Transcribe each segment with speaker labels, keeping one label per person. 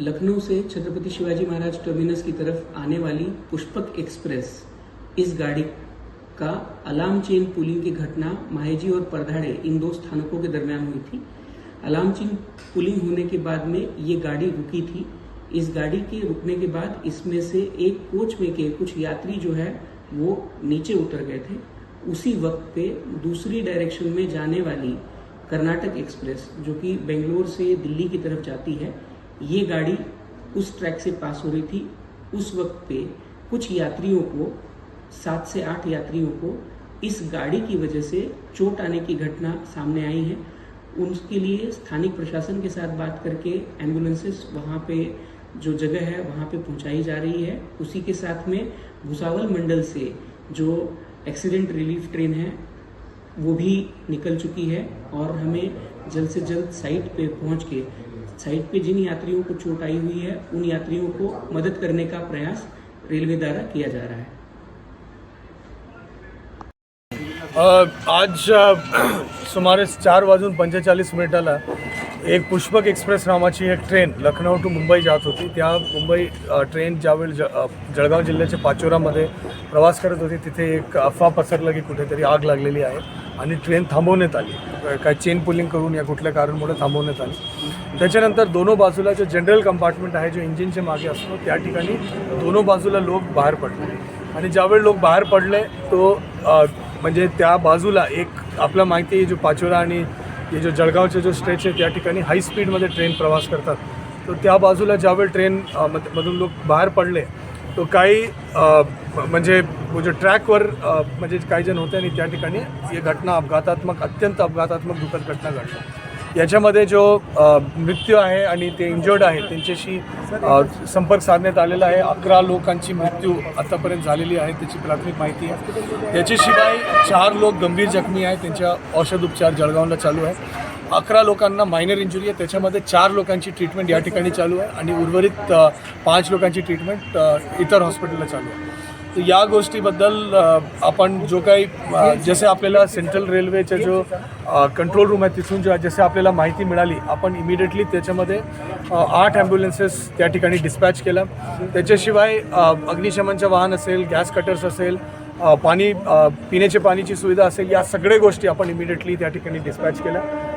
Speaker 1: लखनऊ से छत्रपति शिवाजी महाराज टर्मिनस की तरफ़ आने वाली पुष्पक एक्सप्रेस। इस गाड़ी का अलार्म चेन पुलिंग की घटना माहेजी और परधाड़े इन दो स्थानकों के दरमियान हुई थी। अलार्म चेन पुलिंग होने के बाद में ये गाड़ी रुकी थी। इस गाड़ी के रुकने के बाद इसमें से एक कोच में के कुछ यात्री जो है, वो नीचे उतर गए थे। उसी वक्त पे दूसरी डायरेक्शन में जाने वाली कर्नाटक एक्सप्रेस, जो कि बेंगलोर से दिल्ली की तरफ़ जाती है ये गाड़ी उस ट्रैक से पास हो रही थी। उस वक्त पे कुछ यात्रियों को, सात से आठ यात्रियों को इस गाड़ी की वजह से चोट आने की घटना सामने आई है। उनके लिए स्थानिक प्रशासन के साथ बात करके एम्बुलेंसेस वहाँ पे, जो जगह है, वहाँ पे पहुँचाई जा रही है। उसी के साथ में भुसावल मंडल से जो एक्सीडेंट रिलीफ ट्रेन है, वो भी निकल चुकी है और हमें जल्द से जल्द साइट पे पहुँच के साइट पे जिन यात्रियों को चोट आई हुई है उन यात्रियों को मदद करने का प्रयास रेलवे द्वारा किया जा रहा है।
Speaker 2: आज सुमारे चार वाजून पंचेचाळीस मिनिटाला एक पुष्पक एक्सप्रेस नावाची एक ट्रेन लखनौ टू मुंबई जात होती. त्या मुंबई ट्रेन ज्यावेळी ज जळगाव जिल्ह्याच्या पाचोरामध्ये प्रवास करत होती तिथे एक अफवा पसरला की कुठेतरी आग लागलेली आहे. आणि ट्रेन थांबवण्यात आली. काय चेन पुलिंग करून या कुठल्या कारणमुळे थांबवण्यात आली. त्याच्यानंतर दोनो बाजूला जे जनरल कंपार्टमेंट आहे जो इंजिनच्या मागे असतो त्या ठिकाणी दोनो बाजूला लोक बाहेर पडले. आणि ज्यावेळी लोक बाहेर पडले तो म्हणजे त्या बाजूला एक आपला माहिती आहे जो पाचोरा आणि हे जो जळगावचे जो स्ट्रेच आहे त्या ठिकाणी हाय स्पीडमध्ये ट्रेन प्रवास करतात. तर त्या बाजूला ज्यावेळी ट्रेन मध- मधून लोक बाहेर पडले तो काही म्हणजे जो ट्रॅकवर म्हणजे काही जण होते आणि त्या ठिकाणी ही घटना अपघातात्मक अत्यंत अपघातात्मक दुःखद घटना घडली. याच्यामध्ये जो मृत्यू आहे आणि ते इंजर्ड आहे त्यांच्याशी संपर्क साधण्यात आलेला आहे. अकरा लोकांची मृत्यू आतापर्यंत झालेली आहे त्याची प्राथमिक माहिती आहे. त्याच्याशिवाय चार लोक गंभीर जखमी आहेत त्यांच्या औषध उपचार जळगावला चालू आहे. अकरा लोकांना मायनर इंजुरी आहे. त्याच्यामध्ये चार लोकांची ट्रीटमेंट या ठिकाणी चालू आहे आणि उर्वरित पाच लोकांची ट्रीटमेंट इतर हॉस्पिटलला चालू आहे. तर या गोष्टीबद्दल आपण जो काही जसे आपल्याला सेंट्रल रेल्वेचा जो कंट्रोल रूम आहे तिथून जो जसे आपल्याला माहिती मिळाली आपण इमिडिएटली त्याच्यामध्ये आठ ॲम्ब्युलन्सेस त्या ठिकाणी डिस्पॅच केल्या त्याच्याशिवाय अग्निशमनचं वाहन असेल गॅस कटर्स असेल पाणी पिण्याच्या पाणीची सुविधा असेल या सगळ्या गोष्टी आपण इमिडिएटली त्या ठिकाणी डिस्पॅच केल्या.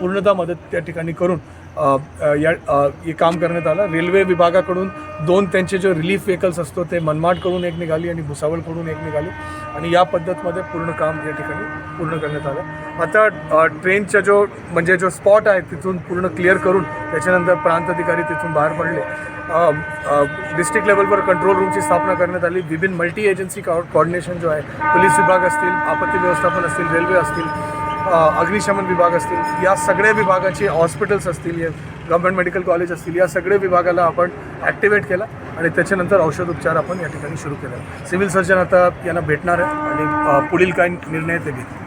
Speaker 2: पूर्णतः मदत त्या ठिकाणी करून या हे काम करण्यात आलं. रेल्वे विभागाकडून दोन त्यांचे जो रिलीफ व्हेकल्स असतो ते मनमाडकडून एक निघाली आणि भुसावळकडून एक निघाली. आणि या पद्धतमध्ये पूर्ण काम या ठिकाणी पूर्ण करण्यात आलं. आता ट्रेनचा जो म्हणजे जो स्पॉट आहे तिथून पूर्ण क्लिअर करून त्याच्यानंतर प्रांत अधिकारी तिथून बाहेर पडले. डिस्ट्रिक्ट लेवलवर कंट्रोल रूमची स्थापना करण्यात आली. विभिन्न मल्टी एजन्सी कॉर्डिनेशन जो आहे पोलीस विभाग असतील आपत्ती व्यवस्थापन असतील रेल्वे असतील अग्निशमन विभाग असतील या सगळ्या विभागाचे हॉस्पिटल्स असतील या गव्हर्मेंट मेडिकल कॉलेज असतील या सगळ्या विभागाला आपण ॲक्टिवेट केला आणि त्याच्यानंतर औषध उपचार आपण या ठिकाणी सुरू केला. सिव्हिल सर्जन आता यांना भेटणार आहे आणि पुढील काय निर्णय ते घेतील.